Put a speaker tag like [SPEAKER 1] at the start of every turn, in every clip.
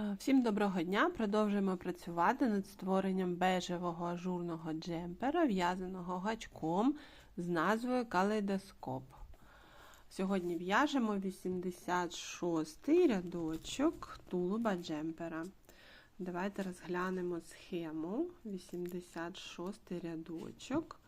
[SPEAKER 1] Е, Всім доброго дня! Продовжуємо працювати над створенням бежевого ажурного джемпера, в'язаного гачком з назвою Калейдоскоп. Сьогодні в'яжемо 86 рядочок тулуба джемпера. Давайте розглянемо схему 86 рядочок.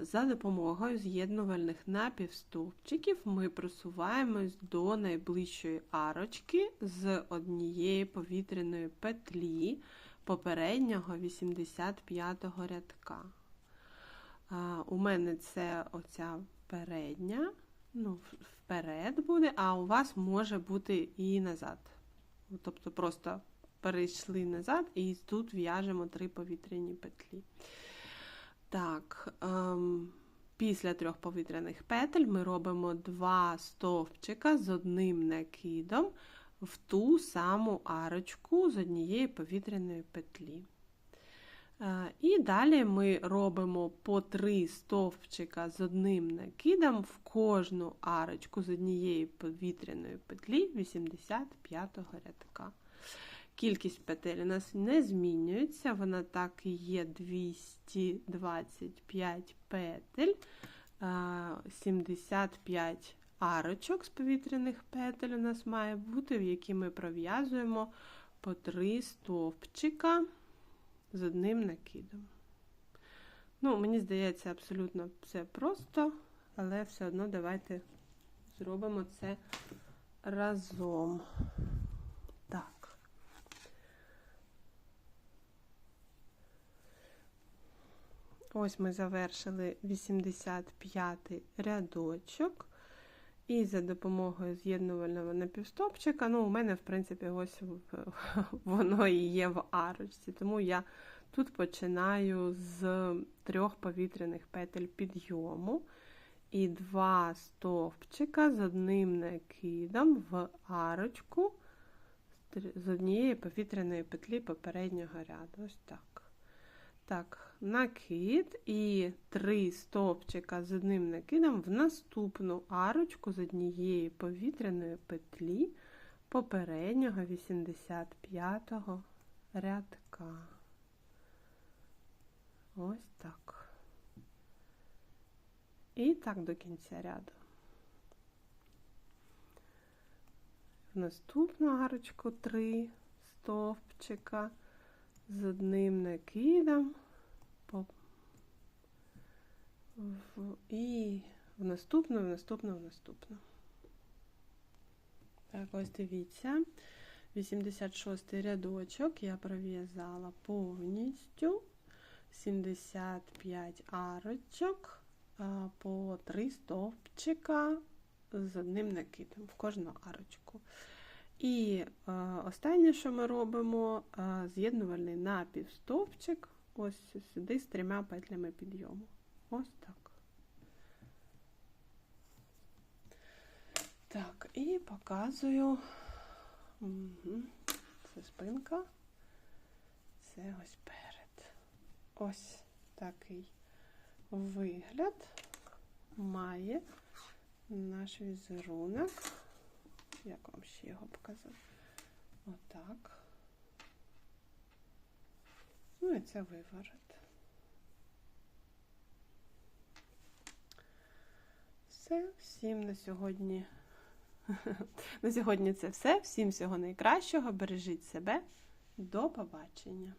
[SPEAKER 1] За допомогою з'єднувальних напівстовпчиків ми просуваємось до найближчої арочки з однієї повітряної петлі попереднього 85-го рядка. У мене це оця передня, ну, вперед буде, а у вас може бути і назад. Тобто просто перейшли назад і тут в'яжемо три повітряні петлі. Так, ем, після трьох повітряних петель ми робимо два стовпчика з одним накидом в ту саму арочку з однієї повітряної петлі. Е, і далі ми робимо по три стовпчика з одним накидом в кожну арочку з однієї повітряної петлі 85-го рядка. Кількість петель у нас не змінюється, вона так і є 225 петель, 75 арочок з повітряних петель у нас має бути, в які ми пров'язуємо по 3 стовпчика з одним накидом. Ну, Мені здається, абсолютно все просто, але все одно давайте зробимо це разом. Так. Ось ми завершили 85 рядочок. І за допомогою з'єднувального напівстопчика, ну, у мене, в принципі, ось воно і є в арочці. Тому я тут починаю з трьох повітряних петель підйому і два стовпчика з одним накидом в арочку з однієї повітряної петлі попереднього ряду. Ось так. Так, накид і три стовпчика з одним накидом в наступну арочку з однієї повітряної петлі попереднього 85-го рядка. Ось так. І так до кінця ряду. В наступну арочку три стовпчика з одним накидом і в наступну, в наступну, в наступну. Так, ось дивіться. 86 рядочок я пров'язала повністю 75 арочок по 3 стовпчика з одним накидом в кожну арочку. І е, останнє, що ми робимо, е, з'єднувальний напівстовпчик ось сюди з трьома петлями підйому. Ось так. Так, і показую угу. це спинка, це ось перед. Ось такий вигляд має наш візерунок. Як вам ще його показати? Отак. Ну і це виворот. Все, всім на сьогодні. На сьогодні це все. Всім всього найкращого. Бережіть себе. До побачення!